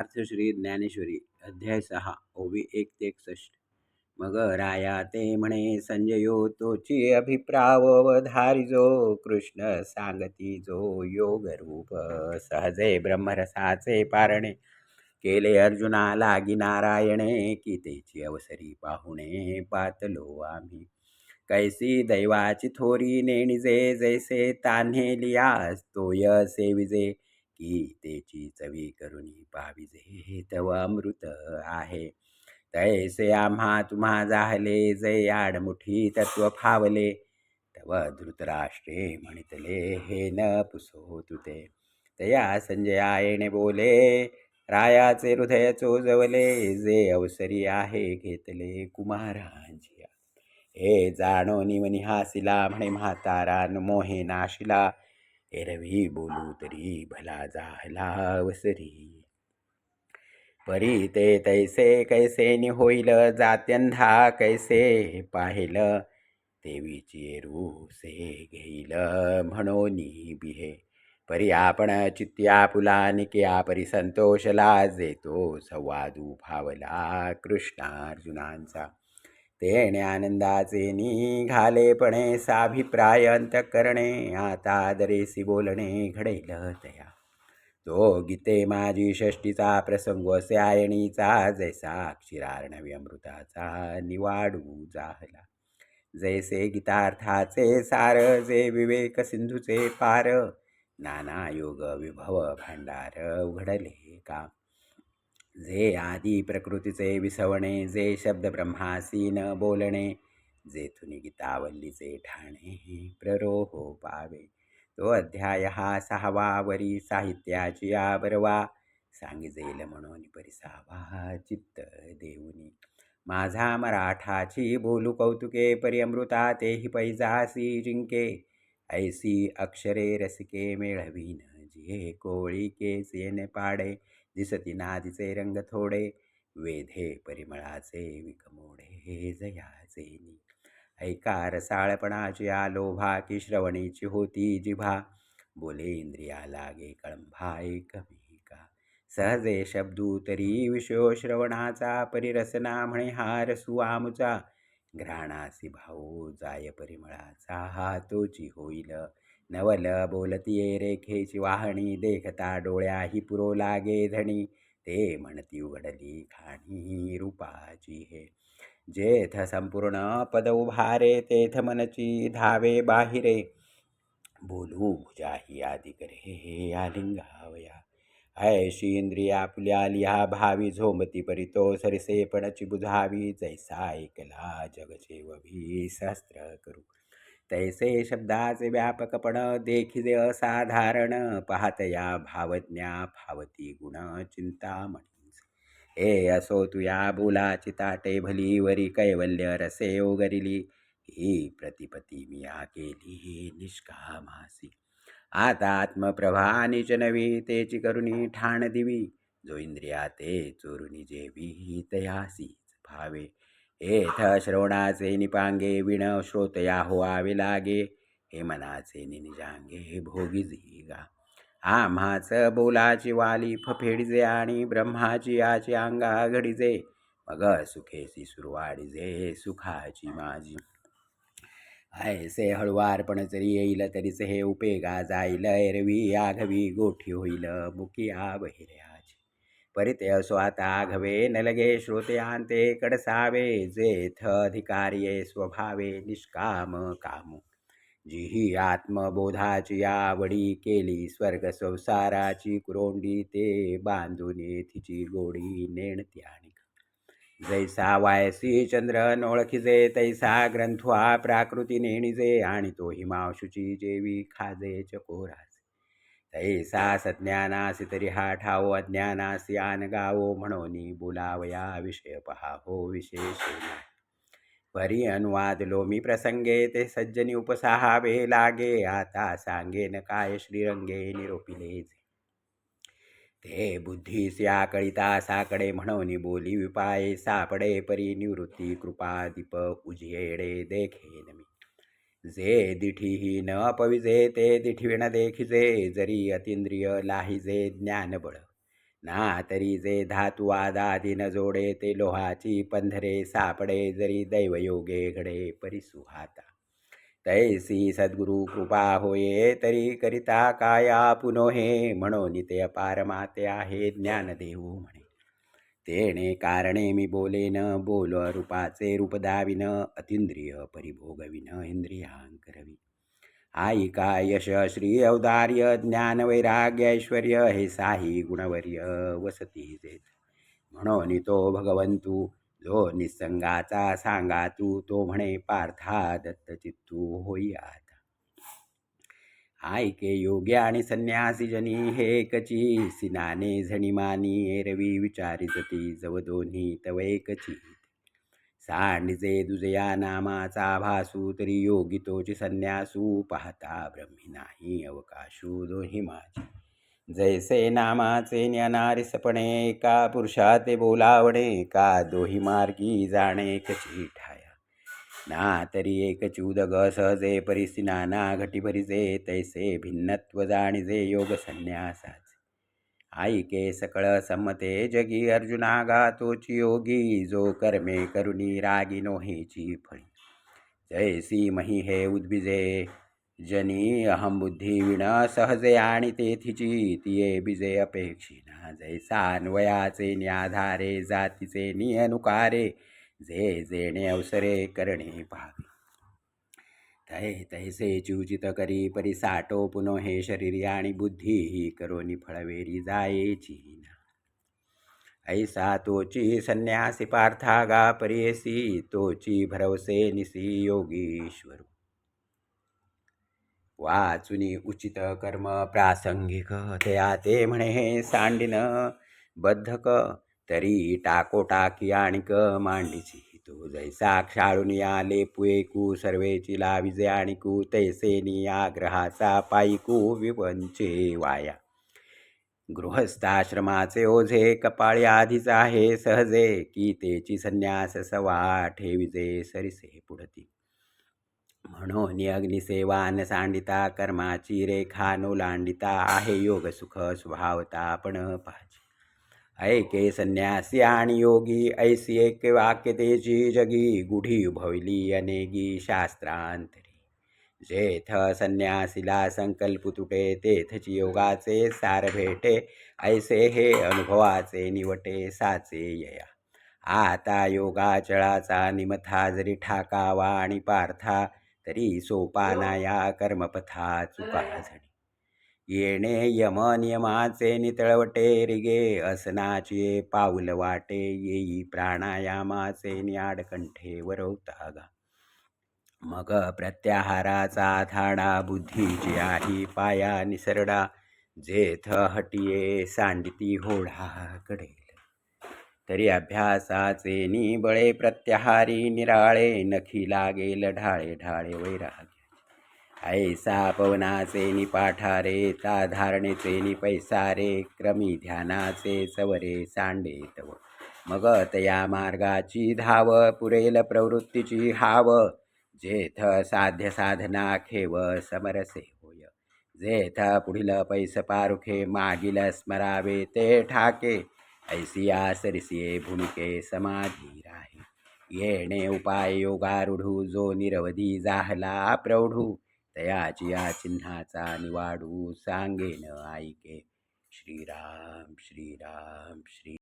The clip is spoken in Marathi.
अर्थश्री ज्ञानेश्वरी अध्याय सहा ओवी एक ते एकसष्ट. मग राया ते म्हणे संजयो तोची अभिप्रावधारिजो कृष्ण सांगती जो योग रूप सहजे ब्रह्मरसाचे पारणे. केले अर्जुना लागी नारायणे की तेची अवसरी पाहुणे पातलो आम्ही. कैसी दैवाची थोरी नेणिजे जैसे तान्हे लिया तोय सेविजे. की त्याची चवी करुणी पाविजे तव अमृत आहे. तैसे आम्हा तुम्हा जाहले जय आडमुठी तत्व फावले तव धृतराष्ट्रे म्हणितले हे न पुसो तुते. तया संजयायणे बोले रायाचे हृदय चोजवले जे अवसरी आहे घेतले कुमारांची. हे जाणो निमनिहासिला म्हणे म्हातारा मोहे नाशिला एरवी बोलू तरी भला जाहला वसरी. परी ते तैसे कैसे नि होईल जात्यंधा कैसे पाहिल देवीची से घेईल म्हणोनी बिहे. परी आपण चित्त्या पुला निक्या परी संतोषला जेतो संवादू भावला कृष्णार्जुनांचा. तेणे आनंदाचे निघालेपणे साभिप्राय अंतकरणे आता दरेसी बोलणे घडेल तया तो गीते माझी षष्टीचा प्रसंग स्यायणीचा जैसा अक्षिरार्णवी अमृताचा निवाडू जाहला. जैसे गीतार्थाचे सार जे विवेक सिंधूचे पार नाना योग विभव भांडार उघडले का जे आदी प्रकृतीचे विसवणे जे शब्द ब्रह्मासीन बोलणे जेथुनी गीतावल्लीचे ठाणे प्ररोहो पावे. तो अध्याय हा सहावा वरी साहित्याची आवरवा सांगिजेल म्हणून परिसावा चित्त देऊनी. माझा मराठाची बोलू कौतुके परिअमृता तेही पैजासी जिंके. ऐसी अक्षरे रसिके मेळवीन जिहे कोळी केसेने पाडे. दिसती नादीचे रंग थोडे वेधे परिमळाचे विकमोडे जयाचेनी ऐका रसाळपणाची आलोभा की श्रवणीची होती जिभा. बोले इंद्रिया लागे कळंभा कमी का सहजे शब्दू तरी विषयो श्रवणाचा परिरसना म्हणे हा रसू घ्राणासी भाऊ जाय परिमळाचा हा तोची होईल. नवल बोलतीये रेखेची वाहणी देखता डोळ्याही पुरो लागे धणी. ते म्हणती उघडली खाणी रूपाची हे. जेथ संपूर्ण पद उभारे तेथ मनची धावे बाहिरे. बोलू भुजाही आदी करे हे आलिंगावया. ऐशी इंद्रिया आपल्या लिहा भावी झोमती परितो सरसेपणची बुझावी. जैसा ऐकला जगजेव सहस्त्र करू. तैसे शब्दाचे व्यापकपण देखिजे असाधारण पाहतया भावज्ञा भावती गुण चिंतामणी हे असो तुया बोलाची ताटे भली वरी कैवल्य रसे ओगरिली. ही प्रतिपती मिया केली निष्कामासी. आता आत्मप्रभा नवी तेची करुणी ठाण दिवी. जो इंद्रिया ते चोरुणी जेवी तयासीच भावे. एथ श्रवणाचे निपांगे विण श्रोतया होवावे लागे हे मनाचे निजांगे भोगी जिगा आम्हाच बोलाची वाली फफेडिजे आणि ब्रह्माची आची अंगा घडीजे मग सुखेसी सुरवाडीजे सुखाची माझी. ऐसे हळुवारपण जरी येईल तरीच हे उपेगा जाईल एरवी आघवी गोठी होईल मुकिया बहिऱ्या परिते स्वता घवे न लगे श्रोतयांते कडसावे जेथ अधिकार्ये स्वभावे निष्काम कामो। जी आत्मबोधाची आवडी केली स्वर्ग संसाराची कुरोंडी ते बांधून तिची गोडी नेणत्यानिक जैसा वायसी चंद्र नोळखिजे तैसा ग्रंथवा प्राकृती नेणिजे आणि तो हिमांशुची जेवी खाजे चकोरा। तैसा सज्ञानासी तरी हा ठावो अज्ञानासी आन गावो म्हणोनी बोलावया विषय पहावो विशेष परी अनुवाद लोमी प्रसंगे ते सज्जनी उपसाहावे लागे आता सांगेन काय श्रीरंगे निरोपिले ते बुद्धीस या कळिता साकडे म्हणोनी बोली विपाये सापडे परी निवृत्ती कृपा दीप उजियेडे देखेन मी। जे दिठीही न पविजे ते दिठीविण देखिजे जरी अतिंद्रिय लाहिजे ज्ञानबळ. ना तरी जे धातू आदादी न जोडे ते लोहाची पंधरे सापडे जरी दैवयोगे घडे परिसुहाता. तैसी सद्गुरु कृपा होये तरी करिता काया पुनोहे म्हणून ते अपारमाते आहे ज्ञान देऊ म्हणे. तेणे कारणे मी बोलेन बोल रूपाचे रूप दाविन अतिंद्रिय परिभोगविन इंद्रियांकरवी आयिका यश श्री औदार्य ज्ञान वैराग्य ऐश्वर्य हे साही गुणवर्य वसती जेत म्हणून तो भगवंतू जो निसंगाचा सांगा तू तो म्हणे पार्था दत्त चित्तू होई आता आयके योग्य आणि संन्यासी जनी हे कची सिनाने झणी मानी एरवी विचारी जती जव दोन्ही तव एकची. सांडजे दुजया नामाचा भासू तरी योगी तोची संन्यासू पाहता ब्रह्मी नाही अवकाशू दोन्ही माझी. जैसे नामाचे ज्ञानारिसपणे एका पुरुषाते बोलावणे का दोही मार्गी जाणे कची ठाया. ना तरी एक उदग सहजे परिसी नाना घटी भरिजे तैसे भिन्नत्व जाणिजे योग संन्यासाचे. आईके सकळ समते जगी अर्जुना गातोची योगी जो कर्मे करुणी रागी नोहेची फळी. जयसी मही हे उद्भिजे जनी अहम बुद्धी विण सहजे आणि तेथिची तिये बिजे अपेक्षिना जैसा अन्वयाचे न्याधारे जातीचे नियनुकारे जे जेणे अवसरे करणे पाहावे तै तैसे चिउचित करी परिसाटो पुनो हे शरीर आणि बुद्धी ही करोनी फळवेरी जायेची ना ऐसा तोची संन्यासी पार्था गा परियसी तोची भरवसे निसी योगीश्वर. वाचुनी उचित कर्म प्रासंगिक तया ते म्हणे हे सांडिन बद्धक तरी टाको टाकी आणिक मांडीची तो जैसा क्षाळून आले लेपुएकू सर्वेची लाविजे आणिकू तैसे आग्रहाचा पायकू विवंचे वाया. गृहस्थाश्रमाचे ओझे कपाळी आधीच आहे सहजे की तेची संन्यास सवा ठेविजे सरिसे पुढती. म्हणून अग्निसेवा न सांडिता कर्माची रेखा नो लांडिता आहे योग सुख स्वभावता पण पाहिजे ऐके संन्यासी आणि योगी ऐसी एक वाक्य तेची जगी गुढी भवली अनेगी शास्त्रांतरी. जेथ संन्यासीला संकल्प तुटे तेथची योगाचे सार भेटे ऐसे हे अनुभवाचे निवटे साचे यया. आता योगाचळाचा निमथा जरी ठाकावा आणि पार्था तरी सोपाना या कर्मपथा चुका झणी येणे यम नियमाचे नितळवटे रिगे असनाचे पाऊल वाटे येई प्राणायामाचे न्याडकंठे वरवता गा मग प्रत्याहाराचा थाडा बुद्धीची आही पाया निसरडा जेथ हटिये सांडती होढा कडेल तरी अभ्यासाचे निबळे प्रत्याहारी निराळे नखी लागेल ढाळे ढाळे वैराग. ऐसा पवनाचे निपाठारे ता धारणेचे निपैसा रे क्रमी ध्यानाचे सवरे सांडे तव। मग तया मार्गाची धाव पुरेल प्रवृत्तीची हाव जेथ साध्य साधना खेव समरसे होय। जेथ पुढील पैस पारुखे मागील स्मरावे ते ठाके ऐसिया सरसिये भूमिके समाधी राहे। येणे उपाय योगारूढू जो निरवधी जाहला प्रौढू। तयाची या चिन्हाचा निवाडू सांगेन ऐके श्रीराम श्रीराम श्री